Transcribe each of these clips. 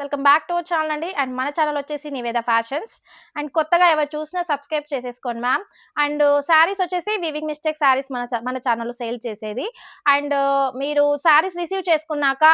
Welcome back to our channel అండి. And మన ఛానల్ వచ్చేసి నివేద ఫ్యాషన్స్. అండ్ కొత్తగా ఎవరు చూసినా సబ్స్క్రైబ్ చేసేసుకోండి మ్యామ్. అండ్ శారీస్ వచ్చేసి వివింగ్ మిస్టేక్ శారీస్ మన మన ఛానల్లో సేల్ చేసేది. అండ్ మీరు శారీస్ రిసీవ్ చేసుకున్నాక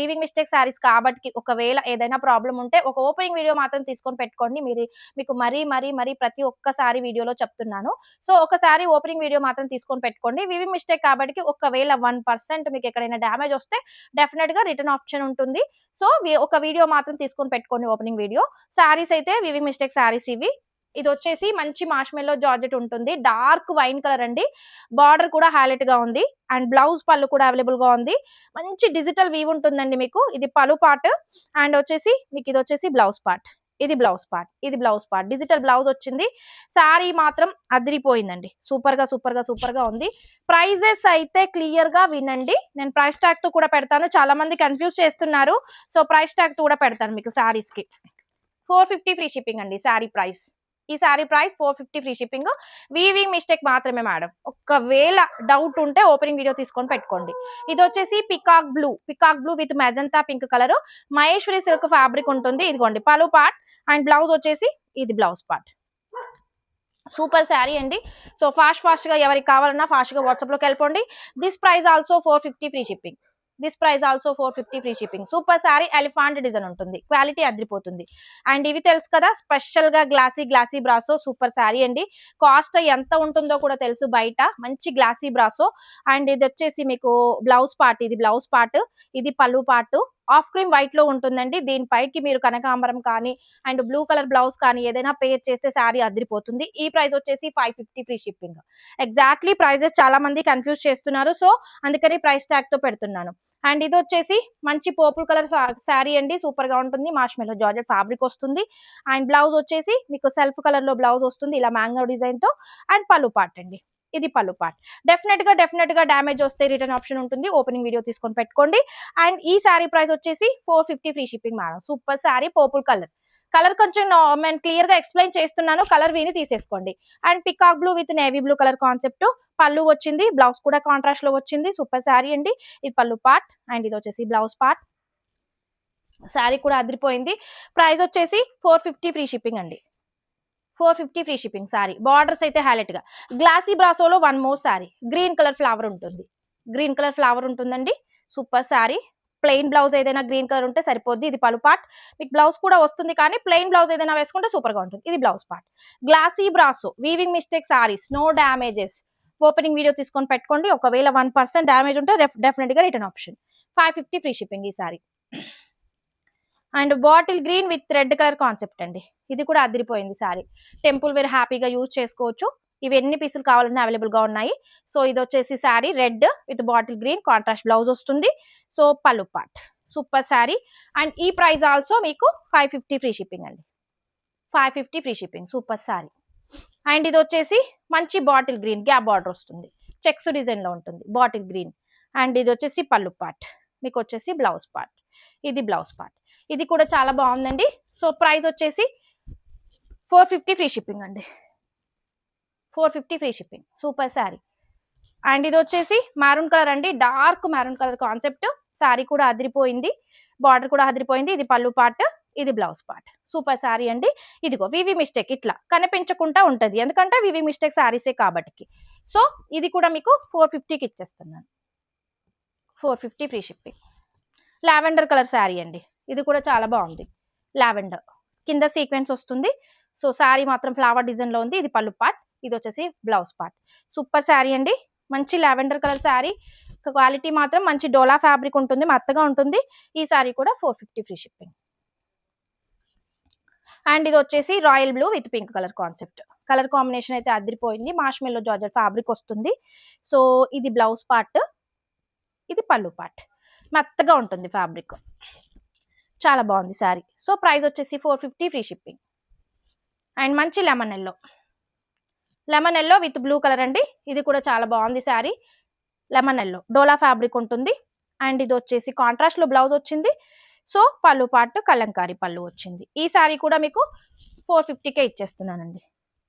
వివింగ్ మిస్టేక్ శారీస్ కాబట్టి ఒకవేళ ఏదైనా ప్రాబ్లం ఉంటే ఒక ఓపెనింగ్ వీడియో మాత్రం తీసుకొని పెట్టుకోండి. మీరు మీకు మరీ మరీ మరీ ప్రతి ఒక్కసారి వీడియోలో చెప్తున్నాను. సో ఒకసారి ఓపెనింగ్ వీడియో మాత్రం తీసుకొని పెట్టుకోండి. వివింగ్ మిస్టేక్ కాబట్టి ఒకవేళ వన్ పర్సెంట్ మీకు ఎక్కడైనా డ్యామేజ్ వస్తే డెఫినెట్గా రిటర్న్ ఆప్షన్ ఉంటుంది. సో ఒక వీడియో మాత్రం తీసుకొని పెట్టుకోండి ఓపెనింగ్ వీడియో శారీస్ అయితే వివింగ్ మిస్టేక్ శారీస్ ఇవి. ఇది వచ్చేసి మంచి మాష్మెల్లో జార్జెట్ ఉంటుంది. డార్క్ వైన్ కలర్ అండి. బార్డర్ కూడా హైలైట్గా ఉంది. అండ్ బ్లౌజ్ పళ్ళు కూడా అవైలబుల్గా ఉంది. మంచి డిజిటల్ వీవ్ ఉంటుందండి మీకు. ఇది పలు పార్ట్ అండ్ వచ్చేసి మీకు ఇది వచ్చేసి బ్లౌజ్ పార్ట్ ఇది బ్లౌజ్ పార్ట్. ఇది బ్లౌజ్ పార్ట్. డిజిటల్ బ్లౌజ్ వచ్చింది. శారీ మాత్రం అదిరిపోయిందండి. సూపర్గా సూపర్గా సూపర్గా ఉంది. ప్రైజెస్ అయితే క్లియర్గా వినండి. నేను ప్రైస్ ట్యాగ్తో కూడా పెడతాను. చాలా మంది కన్ఫ్యూజ్ చేస్తున్నారు. సో ప్రైస్ ట్యాగ్ కూడా పెడతాను మీకు శారీస్కి ఫోర్ ఫిఫ్టీ ఫ్రీ షిప్పింగ్ అండి శారీ ప్రైస్ ఈ sari price four fifty free shipping. Weaving mistake మాత్రమే మేడం. ఒకవేళ డౌట్ ఉంటే ఓపెనింగ్ వీడియో తీసుకొని పెట్టుకోండి. ఇది వచ్చేసి peacock blue. Peacock blue with magenta pink colour. Maheshwari silk fabric ఉంటుంది. ఇదిగోండి పలు పార్ట్. అండ్ బ్లౌజ్ వచ్చేసి ఇది బ్లౌజ్ పార్ట్. సూపర్ శారీ అండి. సో ఫాస్ట్ ఫాస్ట్గా ఎవరికి కావాలన్నా ఫాస్ట్గా వాట్సాప్లోకి వెళ్ళిపోండి. This price also four fifty free shipping. This price also four fifty free shipping super sari elephant design ఉంటుంది. క్వాలిటీ అదిరిపోతుంది. అండ్ ఇవి తెలుసు కదా స్పెషల్గా glossy glossy brasso super sari అండి. కాస్ట్ ఎంత ఉంటుందో కూడా తెలుసు బయట. మంచి గ్లాసీ బ్రాసో అండ్ ఇది వచ్చేసి మీకు బ్లౌజ్ పార్ట్ ఇది బ్లౌజ్ పార్ట్ ఇది పళ్ళు పార్ట్ ఆఫ్ క్రీమ్ వైట్లో ఉంటుందండి. దీనిపైకి మీరు కనకాంబరం కానీ అండ్ బ్లూ కలర్ బ్లౌజ్ కానీ ఏదైనా పేర్ చేస్తే శారీ అదిరిపోతుంది. ఈ ప్రైస్ వచ్చేసి five fifty free shipping exactly prices చాలా మంది కన్ఫ్యూజ్ చేస్తున్నారు. సో అందుకని ప్రైస్ ట్యాగ్తో పెడుతున్నాను. అండ్ ఇది వచ్చేసి మంచి పర్పుల్ కలర్ శారీ అండి. సూపర్గా ఉంటుంది. మాష్మెలో జార్జెట్ ఫ్యాబ్రిక్ వస్తుంది. అండ్ బ్లౌజ్ వచ్చేసి మీకు సెల్ఫ్ కలర్లో బ్లౌజ్ వస్తుంది. ఇలా మ్యాంగో డిజైన్తో. అండ్ పళ్ళు పార్ట్ అండి. ఇది పళ్ళు పార్ట్ డెఫినెట్గా డెఫినెట్గా డ్యామేజ్ వస్తే రిటర్న్ ఆప్షన్ ఉంటుంది. ఓపెనింగ్ వీడియో తీసుకొని పెట్టుకోండి. అండ్ ఈ శారీ ప్రైస్ వచ్చేసి four fifty free shipping madam super sari purple colour colour కొంచెం మేము నేను క్లియర్గా ఎక్స్ప్లెయిన్ చేస్తున్నాను. కలర్ విని తీసేసుకోండి. And peacock blue with navy blue colour concept. Pallu వచ్చింది బ్లౌజ్ కూడా కాంట్రాస్ట్లో వచ్చింది. సూపర్ శారీ అండి. ఇది పళ్ళు పార్ట్. అండ్ ఇది వచ్చేసి బ్లౌజ్ పార్ట్. శారీ కూడా అదిరిపోయింది. ప్రైస్ వచ్చేసి ఫోర్ ఫిఫ్టీ ఫ్రీ షిప్పింగ్ అండి. Four fifty free shipping sari borders అయితే హైలైట్గా. Glossy బ్రాసోలో one more sari green colour flower ఉంటుంది. గ్రీన్ కలర్ ఫ్లవర్ ఉంటుందండి. సూపర్ శారీ. ప్లెయిన్ బ్లౌజ్ ఏదైనా గ్రీన్ కలర్ ఉంటే సరిపోద్ది. ఇది పలు పార్ట్ మీకు బ్లౌజ్ కూడా వస్తుంది కానీ ప్లెయిన్ బ్లౌజ్ ఏదైనా వేసుకుంటే సూపర్గా ఉంటుంది. ఇది blouse part glossy brasso weaving mistake saris no damages opening video తీసుకొని పెట్టుకోండి. ఒకవేళ వన్ పర్సెంట్ డ్యామేజ్ ఉంటే డెఫినెట్గా return option five fifty free shipping ఈ sari and bottle green with red colour concept అండి. ఇది కూడా అదిరిపోయింది సారీ టెంపుల్ వేర్ హ్యాపీగా యూజ్ చేసుకోవచ్చు. ఇవి ఎన్ని పీసులు కావాలన్నా అవైలబుల్గా ఉన్నాయి. సో ఇది వచ్చేసి sari red with bottle green contrast blouse వస్తుంది. So pallu part super sari. And ఈ ప్రైస్ ఆల్సో మీకు ఫైవ్ ఫిఫ్టీ ఫ్రీ షిప్పింగ్ అండి. Five fifty free shipping. Super sari. And ఇది వచ్చేసి మంచి బాటిల్ గ్రీన్ గ్యాప్ బార్డర్ వస్తుంది. చెక్స్ డిజైన్లో ఉంటుంది. Bottle green. అండ్ ఇది వచ్చేసి పళ్ళు పార్ట్. మీకు వచ్చేసి బ్లౌజ్ పార్ట్. ఇది బ్లౌజ్ పార్ట్. ఇది కూడా చాలా బాగుందండి. సో ప్రైస్ వచ్చేసి ఫోర్ ఫిఫ్టీ ఫ్రీ షిప్పింగ్ అండి. Four fifty free shipping. Super sari. And ఇది వచ్చేసి మారూన్ కలర్ అండి. Dark maroon colour concept sari కూడా అదిరిపోయింది. బార్డర్ కూడా అదిరిపోయింది. ఇది పళ్ళు పార్ట్ ఇది బ్లౌజ్ పార్ట్ సూపర్ శారీ అండి. ఇదిగో వివి మిస్టేక్ ఇట్లా కనిపించకుండా ఉంటుంది. ఎందుకంటే వివి మిస్టేక్ శారీసే కాబట్టి సో ఇది కూడా మీకు ఫోర్ ఫిఫ్టీకి ఇచ్చేస్తున్నాను. Four fifty free shipping. Lavender colour sari అండి. ఇది కూడా చాలా బాగుంది. లావెండర్. కింద సీక్వెన్స్ వస్తుంది. సో శారీ మాత్రం ఫ్లవర్ డిజైన్లో ఉంది. ఇది పళ్ళు పార్ట్ ఇది వచ్చేసి బ్లౌజ్ పార్ట్. సూపర్ శారీ అండి. మంచి లావెండర్ కలర్ శారీ. క్వాలిటీ మాత్రం మంచి డోలా ఫ్యాబ్రిక్ ఉంటుంది మెత్తగా ఉంటుంది. ఈ శారీ కూడా four fifty free shipping. And ఇది వచ్చేసి royal blue with pink colour concept. Colour combination అయితే అదిరిపోయింది. మాష్మెల్లో జార్జెట్ ఫ్యాబ్రిక్ వస్తుంది. సో ఇది బ్లౌజ్ పార్ట్ ఇది పళ్ళు పార్ట్. మెత్తగా ఉంటుంది ఫ్యాబ్రిక్. చాలా బాగుంది శారీ. సో ప్రైస్ వచ్చేసి four fifty free shipping. And మంచి lemon yellow. Lemon yellow with blue colour అండి. ఇది కూడా చాలా బాగుంది శారీ. లెమన్ ఎల్లో డోలా ఫ్యాబ్రిక్ ఉంటుంది. అండ్ ఇది వచ్చేసి కాంట్రాస్ట్లో బ్లౌజ్ వచ్చింది. సో పళ్ళు పాటు కలంకారీ పళ్ళు వచ్చింది. ఈ శారీ కూడా మీకు ఫోర్ ఫిఫ్టీకే ఇచ్చేస్తున్నానండి.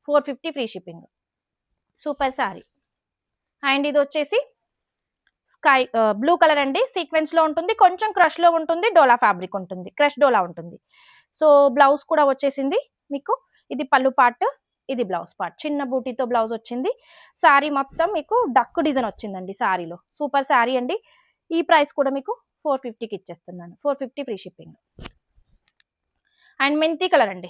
Four fifty free shipping super sari. And ఇది వచ్చేసి స్కై బ్లూ కలర్ అండి. సీక్వెన్స్లో ఉంటుంది. కొంచెం క్రష్లో ఉంటుంది. డోలా ఫ్యాబ్రిక్ ఉంటుంది. క్రష్ డోలా ఉంటుంది. సో బ్లౌజ్ కూడా వచ్చేసింది మీకు. ఇది పళ్ళు పార్ట్ ఇది బ్లౌజ్ పార్ట్. చిన్న బూటీతో బ్లౌజ్ వచ్చింది. శారీ మొత్తం మీకు డక్ డిజైన్ వచ్చిందండి శారీలో సూపర్ శారీ అండి. ఈ ప్రైస్ కూడా మీకు ఫోర్ ఫిఫ్టీకి ఇచ్చేస్తున్నాను. Four fifty free shipping. And మెంతి కలర్ అండి.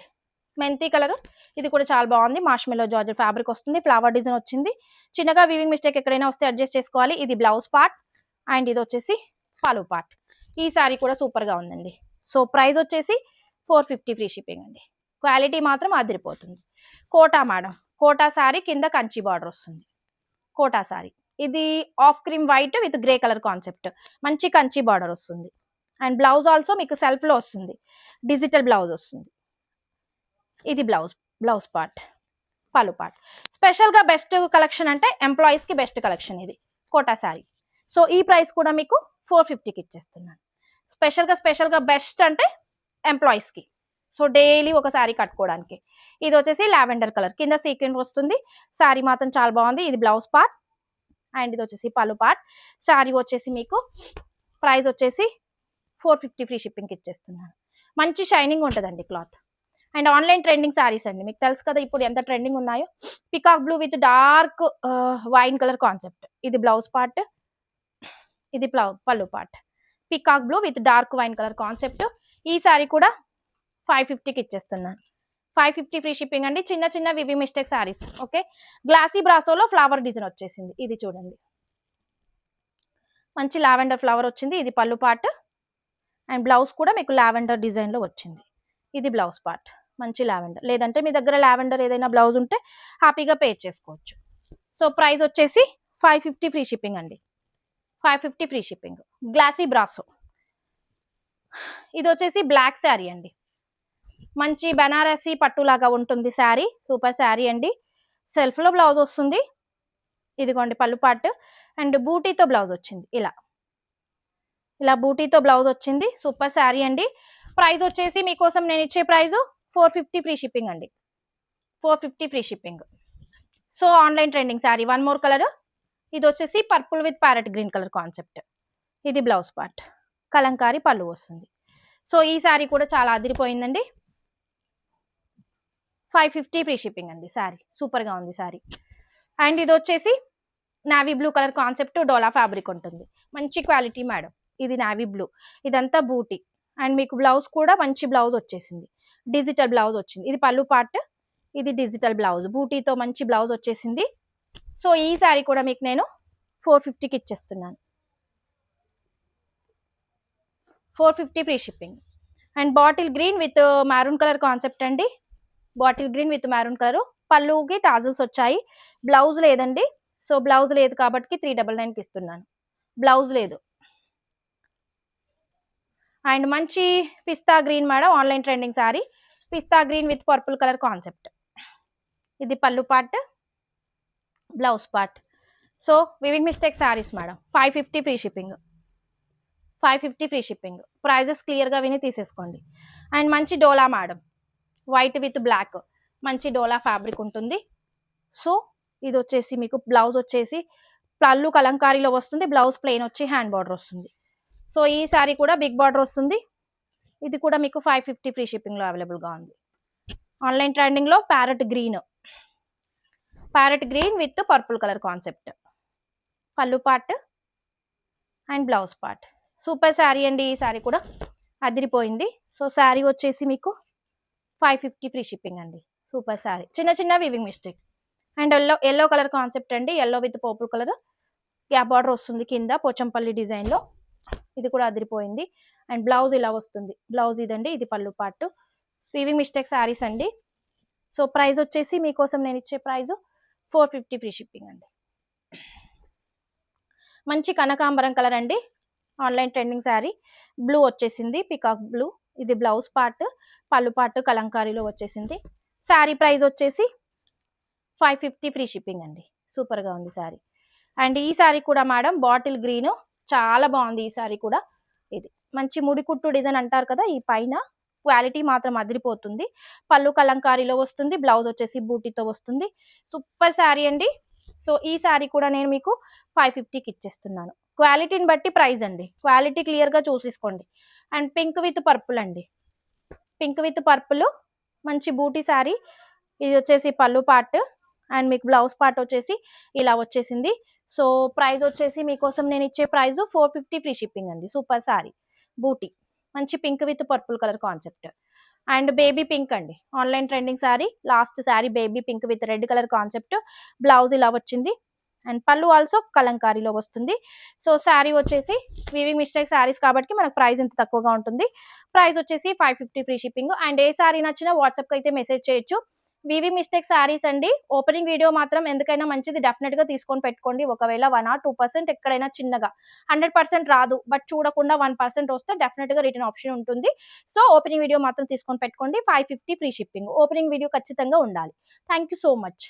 మెంతి కలర్. ఇది కూడా చాలా బాగుంది. మార్ష్మెలో జార్జర్ ఫ్యాబ్రిక్ వస్తుంది. ఫ్లవర్ డిజైన్ వచ్చింది. చిన్నగా వీవింగ్ మిస్టేక్ ఎక్కడైనా వస్తే అడ్జస్ట్ చేసుకోవాలి. ఇది బ్లౌజ్ పార్ట్. అండ్ ఇది వచ్చేసి పలు పార్ట్. ఈ సారీ కూడా సూపర్గా ఉందండి. సో ప్రైస్ వచ్చేసి ఫోర్ ఫిఫ్టీ ఫ్రీ షిప్పింగ్ అండి. క్వాలిటీ మాత్రం అదిరిపోతుంది. కోటా మేడం. కోటా సారీ కింద కంచి బార్డర్ వస్తుంది. కోటా సారీ. ఇది off cream white with grey colour concept మంచి కంచి బార్డర్ వస్తుంది. అండ్ బ్లౌజ్ ఆల్సో మీకు సెల్ఫ్లో వస్తుంది. డిజిటల్ బ్లౌజ్ వస్తుంది. ఇది blouse blouse part pallu part స్పెషల్గా బెస్ట్ కలెక్షన్ అంటే ఎంప్లాయీస్కి బెస్ట్ కలెక్షన్ ఇది. కోటా శారీ సో ఈ ప్రైస్ కూడా మీకు ఫోర్ ఫిఫ్టీకి ఇచ్చేస్తున్నాను. స్పెషల్గా స్పెషల్గా బెస్ట్ అంటే ఎంప్లాయీస్కి సో డైలీ ఒక శారీ కట్టుకోవడానికి. ఇది వచ్చేసి లావెండర్ కలర్. కింద సీక్వెన్స్ వస్తుంది. శారీ మాత్రం చాలా బాగుంది. ఇది బ్లౌజ్ పార్ట్. అండ్ ఇది వచ్చేసి పలు పార్ట్. శారీ వచ్చేసి మీకు ప్రైస్ వచ్చేసి ఫోర్ ఫిఫ్టీ ఫ్రీ షిప్పింగ్కి ఇచ్చేస్తున్నాను. మంచి షైనింగ్ ఉంటుందండి cloth. And online trending saris అండి. మీకు తెలుసు కదా ఇప్పుడు ఎంత ట్రెండింగ్ ఉన్నాయో. Peacock blue with dark wine colour concept. ఇది బ్లౌజ్ పార్ట్. ఇది plough pallu part. Peacock blue with dark wine colour concept. ఈ శారీ కూడా ఫైవ్ ఫిఫ్టీకి ఇచ్చేస్తున్నాను. ఫైవ్ ఫిఫ్టీ ఫ్రీ షిప్పింగ్ అండి. చిన్న చిన్న వివి మిస్టేక్ శారీస్. ఓకే? గ్లాసీ బ్రాసోలో ఫ్లవర్ డిజైన్ వచ్చేసింది. ఇది చూడండి. మంచి లావెండర్ ఫ్లవర్ వచ్చింది. ఇది పళ్ళు పార్ట్ అండ్ బ్లౌజ్ కూడా మీకు లావెండర్ డిజైన్లో వచ్చింది. ఇది బ్లౌజ్ పార్ట్. మంచి లావెండర్. లేదంటే మీ దగ్గర లావెండర్ ఏదైనా బ్లౌజ్ ఉంటే హ్యాపీగా పే చేసుకోవచ్చు. సో ప్రైస్ వచ్చేసి ఫైవ్ ఫిఫ్టీ ఫ్రీ షిప్పింగ్ అండి. Five fifty free shipping. Glossy brasso. ఇది వచ్చేసి బ్లాక్ శారీ అండి. మంచి బెనారసీ పట్టులాగా ఉంటుంది శారీ సూపర్ శారీ అండి. సెల్ఫ్లో బ్లౌజ్ వస్తుంది. ఇదిగోండి పళ్ళు పార్ట్. అండ్ బూటీతో బ్లౌజ్ వచ్చింది ఇలా. ఇలా బూటీతో బ్లౌజ్ వచ్చింది సూపర్ శారీ అండి. ప్రైస్ వచ్చేసి మీకోసం నేను ఇచ్చే price four fifty free shipping అండి. Four fifty free shipping. So online trending sari. One more colour. ఇది వచ్చేసి purple with parrot green colour concept. ఇది బ్లౌజ్ పార్ట్. కలంకారీ పళ్ళు వస్తుంది. సో ఈ శారీ కూడా చాలా అదిరిపోయిందండి. ఫైవ్ ఫిఫ్టీ ఫ్రీ షిప్పింగ్ అండి శారీ. సూపర్గా ఉంది శారీ. అండ్ ఇది వచ్చేసి నావీ బ్లూ కలర్ కాన్సెప్ట్ డోలా ఫ్యాబ్రిక్ ఉంటుంది. మంచి క్వాలిటీ మేడం. ఇది నావీ బ్లూ. ఇదంతా బూటీ. అండ్ మీకు బ్లౌజ్ కూడా మంచి బ్లౌజ్ వచ్చేసింది. డిజిటల్ బ్లౌజ్ వచ్చింది. ఇది పళ్ళు పార్ట్ ఇది డిజిటల్ బ్లౌజ్. బూటీతో మంచి బ్లౌజ్ వచ్చేసింది. సో ఈ శారీ కూడా మీకు నేను ఫోర్ ఫిఫ్టీకి ఇచ్చేస్తున్నాను. Four fifty free shipping. And bottle green with uh, maroon colour concept అండి. Bottle green with maroon colour పళ్ళుకి టాజల్స్ వచ్చాయి. బ్లౌజ్ లేదండి. సో బ్లౌజ్ లేదు కాబట్టి త్రీ డబల్ నైన్కి ఇస్తున్నాను. బ్లౌజ్ లేదు. అండ్ మంచి పిస్తా green madam online trending sari pista green with purple colour concept ఇది pallu part blouse part so weaving mistake saris madam. Five fifty free shipping five fifty free shipping prices క్లియర్గా విని తీసేసుకోండి. And మంచి డోలా madam. White with black మంచి డోలా fabric ఉంటుంది. So ఇది వచ్చేసి మీకు బ్లౌజ్ వచ్చేసి పళ్ళు కలంకారీలో వస్తుంది బ్లౌజ్ ప్లెయిన్ వచ్చి హ్యాండ్ బార్డర్ వస్తుంది. సో ఈ సారీ కూడా బిగ్ బార్డర్ వస్తుంది. ఇది కూడా మీకు ఫైవ్ ఫిఫ్టీ ఫ్రీ షిప్పింగ్లో అవైలబుల్గా ఉంది. ఆన్లైన్ ట్రెండింగ్లో parrot green parrot green with purple colour concept pallu part and blouse part super sari అండి ఈ శారీ కూడా. అదిరిపోయింది. సో శారీ వచ్చేసి మీకు ఫైవ్ ఫిఫ్టీ ఫ్రీ షిప్పింగ్ అండి. సూపర్ శారీ చిన్న చిన్న weaving mistake and yellow yellow colour concept అండి. Yellow with purple colour gap border వస్తుంది కింద పోచంపల్లి డిజైన్లో ఇది కూడా అదిరిపోయింది. అండ్ బ్లౌజ్ ఇలా వస్తుంది. బ్లౌజ్ ఇదండి. ఇది pallu part weaving mistake saris అండి. సో ప్రైస్ వచ్చేసి మీకోసం నేను ఇచ్చే price four fifty free shipping అండి. మంచి కనకాంబరం కలర్ అండి. ఆన్లైన్ ట్రెండింగ్ శారీ బ్లూ వచ్చేసింది. పికాక్ బ్లూ ఇది బ్లౌజ్ పార్ట్ పళ్ళు పాటు కలంకారీలో వచ్చేసింది. శారీ ప్రైస్ వచ్చేసి ఫైవ్ ఫిఫ్టీ ఫ్రీ షిప్పింగ్ అండి. సూపర్గా ఉంది శారీ. అండ్ ఈ శారీ కూడా మేడం బాటిల్ గ్రీన్. చాలా బాగుంది ఈ శారీ కూడా. ఇది మంచి ముడి కుట్టు డిజైన్ అంటారు కదా ఈ పైన క్వాలిటీ మాత్రం అదిరిపోతుంది. పళ్ళు కలంకారీలో వస్తుంది బ్లౌజ్ వచ్చేసి బూటీతో వస్తుంది. సూపర్ శారీ అండి. సో ఈ శారీ కూడా నేను మీకు ఫైవ్ ఫిఫ్టీకి ఇచ్చేస్తున్నాను. క్వాలిటీని బట్టి ప్రైస్ అండి. క్వాలిటీ క్లియర్గా చూసేసుకోండి. అండ్ పింక్ విత్ పర్పుల్ అండి. పింక్ విత్ పర్పుల్ మంచి బూటీ శారీ. ఇది వచ్చేసి పళ్ళు పార్ట్ అండ్ మీకు బ్లౌజ్ పార్ట్ వచ్చేసి ఇలా వచ్చేసింది. సో ప్రైస్ వచ్చేసి మీకోసం నేను ఇచ్చే price four fifty free shipping అండి. సూపర్ శారీ బూటీ మంచి pink with purple colour concept. And baby pink అండి online trending sari last sari baby pink with red colour concept. Blouse ఇలా వచ్చింది. అండ్ పళ్ళు ఆల్సో కలంకారీలో వస్తుంది. సో శారీ వచ్చేసి వివింగ్ మిస్టేక్ శారీస్ కాబట్టి మనకు ప్రైస్ ఇంత తక్కువగా ఉంటుంది. ప్రైస్ వచ్చేసి five fifty free shipping and ఏ శారీ నచ్చినా వాట్సాప్కి అయితే మెసేజ్ చేయొచ్చు. వివి మిస్టేక్ శారీస్ అండి. ఓపెనింగ్ వీడియో మాత్రం ఎందుకైనా మంచిది. డెఫినెట్గా తీసుకొని పెట్టుకోండి. ఒకవేళ వన్ ఆర్ టూ పర్సెంట్ ఎక్కడైనా చిన్నగా. హండ్రెడ్ పర్సెంట్ రాదు. బట్ చూడకుండా వన్ పర్సెంట్ వస్తే డెఫినెట్గా రిటర్న్ ఆప్షన్ ఉంటుంది. సో ఓపెనింగ్ వీడియో మాత్రం తీసుకొని పెట్టుకోండి. Five fifty free shipping opening video ఖచ్చితంగా ఉండాలి. Thank you so much